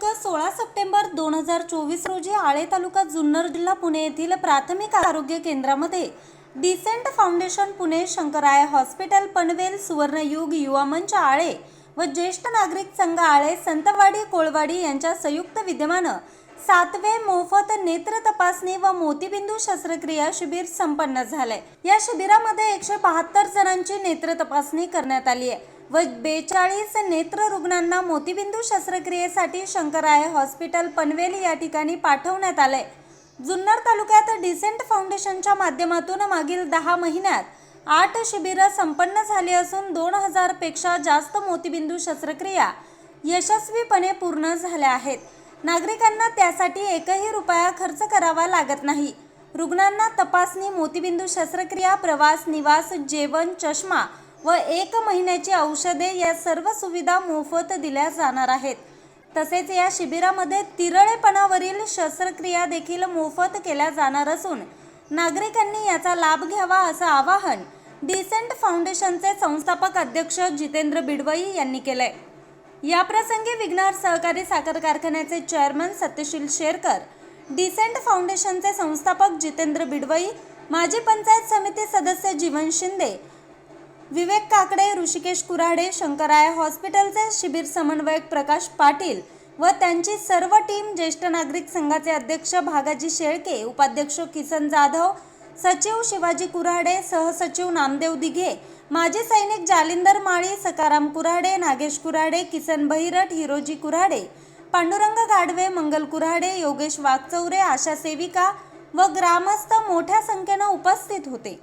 सोळा सप्टेंबर दोन हजार चोवीस रोजी आळे तालुका जुन्नर जिल्हा पुणे येथील प्राथमिक आरोग्य केंद्रामध्ये decent foundation Pune Shankaray hospital Panvel Suvarnayug Yuva Manch Ale व ज्येष्ठ नागरिक संघ आळे संतवाडी कोळवाडी यांच्या संयुक्त विद्यमानं सातवे मोफत नेत्र तपासणी व मोतीबिंदू शस्त्रक्रिया शिबिर संपन्न झाले या शिबिरामध्ये एकशे बहात्तर जणांची नेत्र तपासणी करण्यात आली आहे. व बेचाळीस नेत्र रुग्णांना मोतीबिंदू शस्त्रक्रियेसाठी शंकराय हॉस्पिटल पनवेल या ठिकाणी पाठवण्यात आले जुन्नर तालुक्यात डिसेंट फाउंडेशनच्या माध्यमातून मागील दहा महिन्यात आठ शिबिरं संपन्न झाली असून दोन हजारपेक्षा जास्त मोतीबिंदू शस्त्रक्रिया यशस्वीपणे पूर्ण झाल्या आहेत. नागरिकांना त्यासाठी एकही रुपया खर्च करावा लागत नाही. रुग्णांना तपासणी मोतीबिंदू शस्त्रक्रिया प्रवास निवास जेवण चष्मा व एक महिन्याची औषधे या सर्व सुविधा मोफत दिल्या जाणार आहेत. तसेच या शिबिरामध्ये तिरळेपणावरील शस्त्रक्रिया देखील मोफत केल्या जाणार असून नागरिकांनी याचा लाभ घ्यावा असं आवाहन डिसेंट फाउंडेशनचे संस्थापक अध्यक्ष जितेंद्र बिडवई यांनी केलंय. या प्रसंगी विघ्नार सहकारी साखर कारखान्याचे चेअरमन सत्यशील शेरकर डिसेंट फाउंडेशनचे संस्थापक जितेंद्र बिडवई माजी पंचायत समिती सदस्य जीवन शिंदे विवेक काकडे ऋषिकेश कुऱ्हाडे शंकराय हॉस्पिटलचे शिबिर समन्वयक प्रकाश पाटील व त्यांची सर्व टीम ज्येष्ठ नागरिक संघाचे अध्यक्ष भागाजी शेळके उपाध्यक्ष किसन जाधव सचिव शिवाजी कुऱ्हाडे सहसचिव नामदेव दिघे माजी सैनिक जालिंदर माळी सकाराम कुऱ्हाडे नागेश कुऱ्हाडे किसन बहिरट हिरोजी कुऱ्हाडे पांडुरंग गाडवे मंगल कुऱ्हाडे योगेश वागचौरे आशा सेविका व ग्रामस्थ मोठ्या संख्येनं उपस्थित होते.